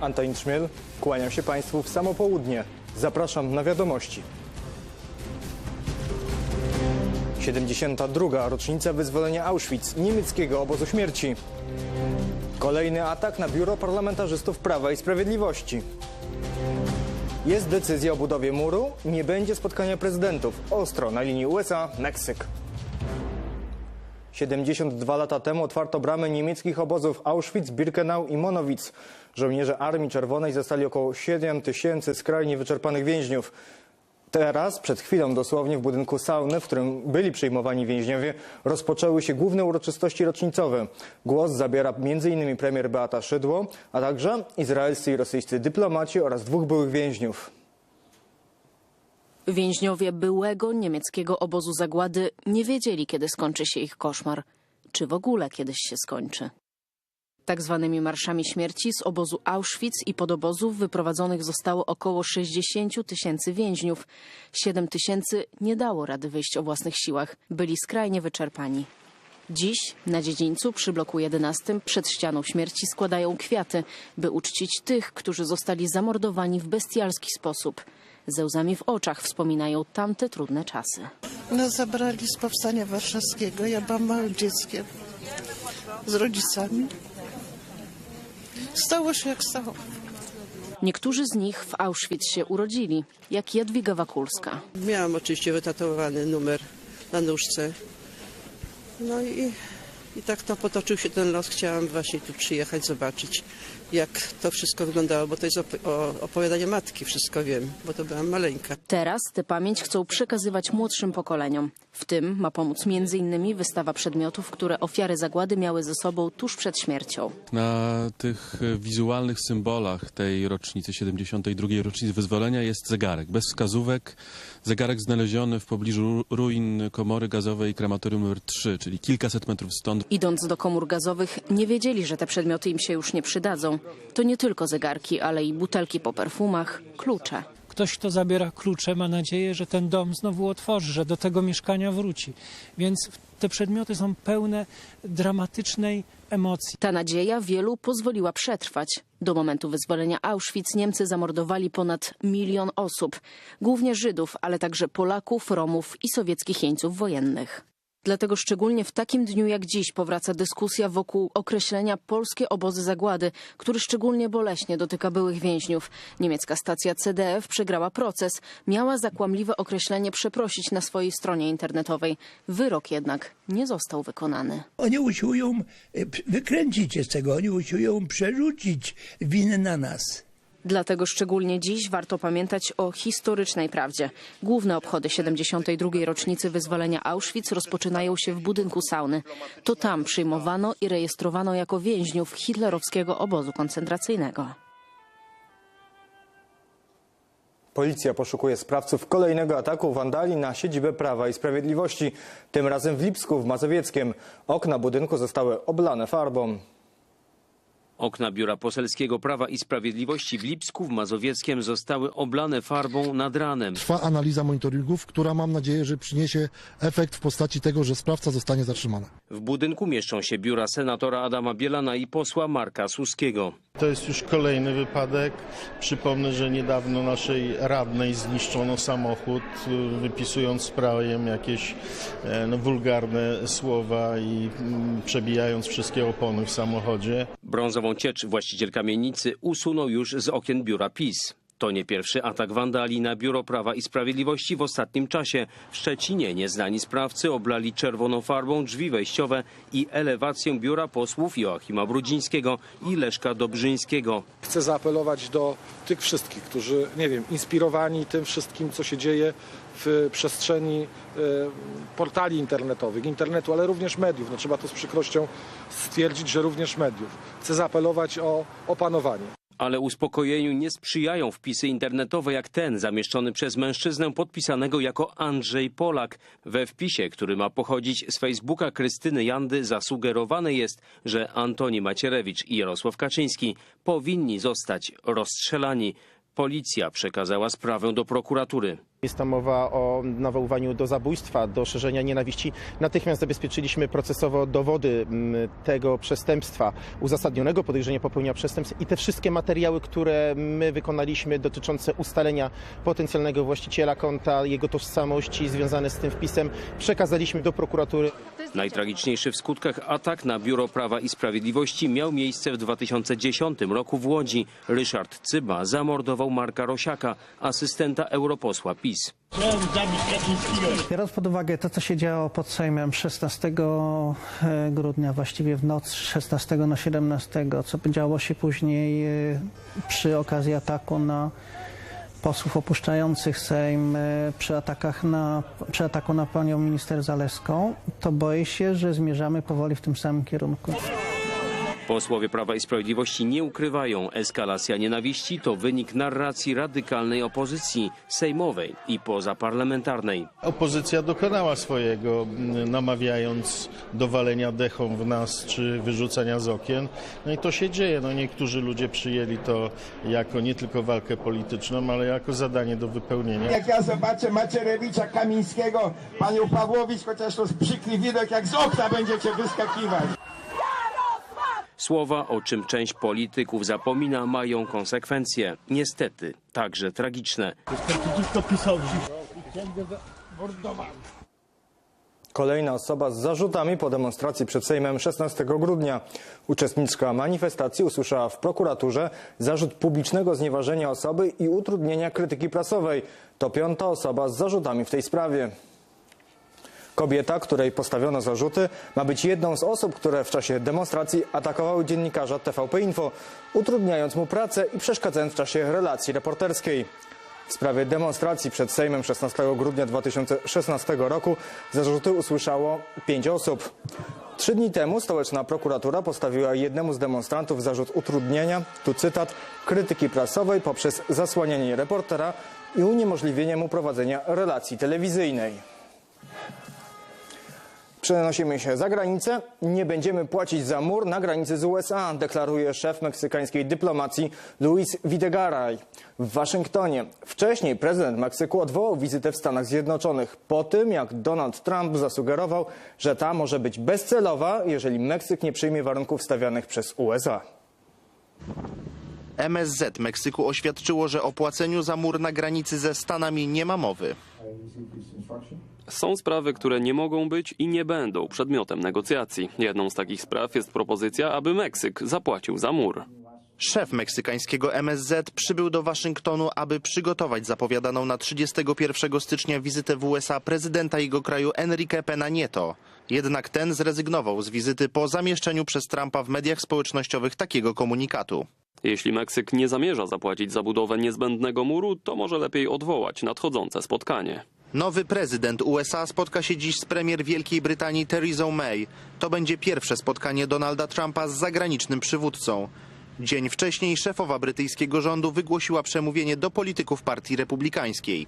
Antonin Szmiel, kłaniam się Państwu w samo południe. Zapraszam na wiadomości. 72. rocznica wyzwolenia Auschwitz, niemieckiego obozu śmierci. Kolejny atak na biuro parlamentarzystów Prawa i Sprawiedliwości. Jest decyzja o budowie muru, nie będzie spotkania prezydentów. Ostro na linii USA-Meksyk. 72 lata temu otwarto bramy niemieckich obozów Auschwitz, Birkenau i Monowitz. Żołnierze Armii Czerwonej zostali około 7 tysięcy skrajnie wyczerpanych więźniów. Teraz, przed chwilą dosłownie w budynku sauny, w którym byli przyjmowani więźniowie, rozpoczęły się główne uroczystości rocznicowe. Głos zabiera m.in. premier Beata Szydło, a także izraelscy i rosyjscy dyplomaci oraz dwóch byłych więźniów. Więźniowie byłego niemieckiego obozu zagłady nie wiedzieli, kiedy skończy się ich koszmar, czy w ogóle kiedyś się skończy. Tak zwanymi marszami śmierci z obozu Auschwitz i podobozów wyprowadzonych zostało około 60 tysięcy więźniów. 7 tysięcy nie dało rady wyjść o własnych siłach, byli skrajnie wyczerpani. Dziś na dziedzińcu przy bloku 11 przed ścianą śmierci składają kwiaty, by uczcić tych, którzy zostali zamordowani w bestialski sposób. Ze łzami w oczach wspominają tamte trudne czasy. Nas zabrali z powstania warszawskiego. Ja byłam małym dzieckiem z rodzicami. Stało się jak stało. Niektórzy z nich w Auschwitz się urodzili, jak Jadwiga Wakulska. Miałam oczywiście wytatuowany numer na nóżce. No i, i tak to potoczył się ten los. Chciałam właśnie tu przyjechać, zobaczyć jak to wszystko wyglądało, bo to jest op- o, opowiadanie matki, wszystko wiem, bo to byłam maleńka. Teraz tę pamięć chcą przekazywać młodszym pokoleniom. W tym ma pomóc m.in. wystawa przedmiotów, które ofiary zagłady miały ze sobą tuż przed śmiercią. Na tych e, wizualnych symbolach tej rocznicy, 72. rocznicy wyzwolenia jest zegarek bez wskazówek. Zegarek znaleziony w pobliżu ruin komory gazowej krematorium nr 3, czyli kilkaset metrów stąd. Idąc do komór gazowych, nie wiedzieli, że te przedmioty im się już nie przydadzą. To nie tylko zegarki, ale i butelki po perfumach, klucze. Ktoś, kto zabiera klucze, ma nadzieję, że ten dom znowu otworzy, że do tego mieszkania wróci. Więc te przedmioty są pełne dramatycznej emocji. Ta nadzieja wielu pozwoliła przetrwać. Do momentu wyzwolenia Auschwitz Niemcy zamordowali ponad milion osób, głównie Żydów, ale także Polaków, Romów i sowieckich jeńców wojennych. Dlatego szczególnie w takim dniu jak dziś powraca dyskusja wokół określenia polskie obozy zagłady, który szczególnie boleśnie dotyka byłych więźniów. Niemiecka stacja CDF przegrała proces, miała za kłamliwe określenie przeprosić na swojej stronie internetowej. Wyrok jednak nie został wykonany. Oni usiłują e, wykręcić się z tego, oni usiłują przerzucić winę na nas. Dlatego szczególnie dziś warto pamiętać o historycznej prawdzie. Główne obchody 72. rocznicy wyzwolenia Auschwitz rozpoczynają się w budynku sauny. To tam przyjmowano i rejestrowano jako więźniów hitlerowskiego obozu koncentracyjnego. Policja poszukuje sprawców kolejnego ataku wandali na siedzibę Prawa i Sprawiedliwości. Tym razem w Lipsku w Mazowieckiem. Okna budynku zostały oblane farbą. Okna Biura Poselskiego Prawa i Sprawiedliwości w Lipsku w Mazowieckiem zostały oblane farbą nad ranem. Trwa analiza monitoringów, która mam nadzieję, że przyniesie efekt w postaci tego, że sprawca zostanie zatrzymany. W budynku mieszczą się biura senatora Adama Bielana i posła Marka Suskiego. To jest już kolejny wypadek. Przypomnę, że niedawno naszej radnej zniszczono samochód, wypisując sprajem jakieś e, no, wulgarne słowa i mm, przebijając wszystkie opony w samochodzie. Brązową ciecz właściciel kamienicy usunął już z okien biura PiS. To nie pierwszy atak wandali na Biuro Prawa i Sprawiedliwości w ostatnim czasie. W Szczecinie nieznani sprawcy oblali czerwoną farbą drzwi wejściowe i elewację biura posłów Joachima Brudzińskiego i Leszka Dobrzyńskiego. Chcę zaapelować do tych wszystkich, którzy, nie wiem, inspirowani tym wszystkim, co się dzieje w przestrzeni e, portali internetowych, internetu, ale również mediów. No, trzeba to z przykrością stwierdzić, że również mediów. Chcę zaapelować o opanowanie. Ale uspokojeniu nie sprzyjają wpisy internetowe jak ten zamieszczony przez mężczyznę podpisanego jako Andrzej Polak. We wpisie, który ma pochodzić z Facebooka Krystyny Jandy, zasugerowane jest, że Antoni Macierewicz i Jarosław Kaczyński powinni zostać rozstrzelani. Policja przekazała sprawę do prokuratury. Jest tam mowa o nawoływaniu do zabójstwa, do szerzenia nienawiści. Natychmiast zabezpieczyliśmy procesowo dowody mm, tego przestępstwa, uzasadnionego podejrzenia popełnienia przestępstw i te wszystkie materiały, które my wykonaliśmy dotyczące ustalenia potencjalnego właściciela konta, jego tożsamości związane z tym wpisem, przekazaliśmy do prokuratury. Najtragiczniejszy w skutkach atak na Biuro Prawa i Sprawiedliwości miał miejsce w 2010 roku w Łodzi. Ryszard Cyba zamordował Marka Rosiaka, asystenta europosła PiS. Biorąc pod uwagę to, co się działo pod Sejmem 16 grudnia, właściwie w noc 16 na 17, co działo się później e, przy okazji ataku na posłów opuszczających Sejm, e, przy, atakach na, przy ataku na panią minister Zalewską, to boję się, że zmierzamy powoli w tym samym kierunku. Posłowie Prawa i Sprawiedliwości nie ukrywają, eskalacja nienawiści to wynik narracji radykalnej opozycji sejmowej i pozaparlamentarnej. Opozycja dokonała swojego, m, namawiając do walenia dechą w nas czy wyrzucania z okien. No i to się dzieje. No niektórzy ludzie przyjęli to jako nie tylko walkę polityczną, ale jako zadanie do wypełnienia. Jak ja zobaczę Macierewicza, Kamińskiego, panią Pawłowicz, chociaż to jest przykry widok, jak z okna będziecie wyskakiwać. Słowa, o czym część polityków zapomina, mają konsekwencje. Niestety, także tragiczne. Kolejna osoba z zarzutami po demonstracji przed Sejmem 16 grudnia. Uczestniczka manifestacji usłyszała w prokuraturze zarzut publicznego znieważenia osoby i utrudnienia krytyki prasowej. To piąta osoba z zarzutami w tej sprawie. Kobieta, której postawiono zarzuty, ma być jedną z osób, które w czasie demonstracji atakowały dziennikarza TVP Info, utrudniając mu pracę i przeszkadzając w czasie relacji reporterskiej. W sprawie demonstracji przed Sejmem 16 grudnia 2016 roku zarzuty usłyszało pięć osób. Trzy dni temu stołeczna prokuratura postawiła jednemu z demonstrantów zarzut utrudnienia, tu cytat, krytyki prasowej poprzez zasłanianie reportera i uniemożliwienie mu prowadzenia relacji telewizyjnej. Przenosimy się za granicę. Nie będziemy płacić za mur na granicy z USA, deklaruje szef meksykańskiej dyplomacji Luis Videgaray w Waszyngtonie. Wcześniej prezydent Meksyku odwołał wizytę w Stanach Zjednoczonych po tym, jak Donald Trump zasugerował, że ta może być bezcelowa, jeżeli Meksyk nie przyjmie warunków stawianych przez USA. MSZ Meksyku oświadczyło, że o płaceniu za mur na granicy ze Stanami nie ma mowy. Są sprawy, które nie mogą być i nie będą przedmiotem negocjacji. Jedną z takich spraw jest propozycja, aby Meksyk zapłacił za mur. Szef meksykańskiego MSZ przybył do Waszyngtonu, aby przygotować zapowiadaną na 31 stycznia wizytę w USA prezydenta jego kraju Enrique Pena Nieto. Jednak ten zrezygnował z wizyty po zamieszczeniu przez Trumpa w mediach społecznościowych takiego komunikatu. Jeśli Meksyk nie zamierza zapłacić za budowę niezbędnego muru, to może lepiej odwołać nadchodzące spotkanie. Nowy prezydent USA spotka się dziś z premier Wielkiej Brytanii Theresa May. To będzie pierwsze spotkanie Donalda Trumpa z zagranicznym przywódcą. Dzień wcześniej szefowa brytyjskiego rządu wygłosiła przemówienie do polityków partii republikańskiej.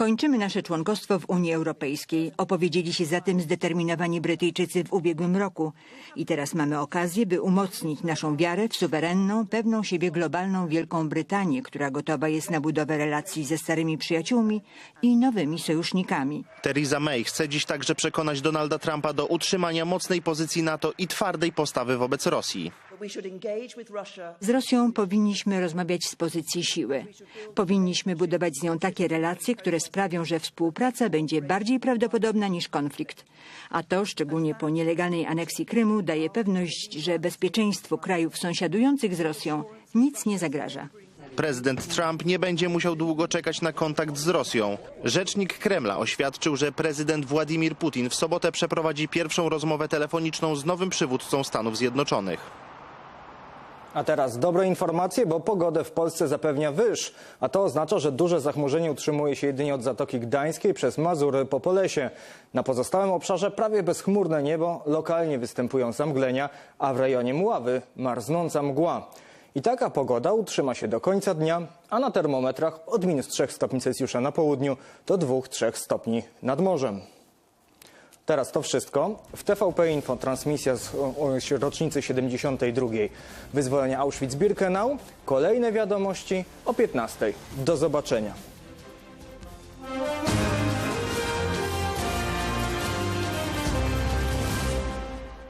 Kończymy nasze członkostwo w Unii Europejskiej. Opowiedzieli się za tym zdeterminowani Brytyjczycy w ubiegłym roku. I teraz mamy okazję, by umocnić naszą wiarę w suwerenną, pewną siebie globalną Wielką Brytanię, która gotowa jest na budowę relacji ze starymi przyjaciółmi i nowymi sojusznikami. Theresa May chce dziś także przekonać Donalda Trumpa do utrzymania mocnej pozycji NATO i twardej postawy wobec Rosji. Z Rosją powinniśmy rozmawiać z pozycji siły. Powinniśmy budować z nią takie relacje, które sprawią, że współpraca będzie bardziej prawdopodobna niż konflikt. A to, szczególnie po nielegalnej aneksji Krymu, daje pewność, że bezpieczeństwu krajów sąsiadujących z Rosją nic nie zagraża. Prezydent Trump nie będzie musiał długo czekać na kontakt z Rosją. Rzecznik Kremla oświadczył, że prezydent Władimir Putin w sobotę przeprowadzi pierwszą rozmowę telefoniczną z nowym przywódcą Stanów Zjednoczonych. A teraz dobre informacje, bo pogodę w Polsce zapewnia wyż, a to oznacza, że duże zachmurzenie utrzymuje się jedynie od Zatoki Gdańskiej przez Mazury po Polesie. Na pozostałym obszarze prawie bezchmurne niebo, lokalnie występują zamglenia, a w rejonie Mławy marznąca mgła. I taka pogoda utrzyma się do końca dnia, a na termometrach od minus 3 stopni Celsjusza na południu do 2-3 stopni nad morzem. Teraz to wszystko. W TVP Info transmisja z rocznicy 72. wyzwolenia Auschwitz-Birkenau. Kolejne wiadomości o 15. Do zobaczenia.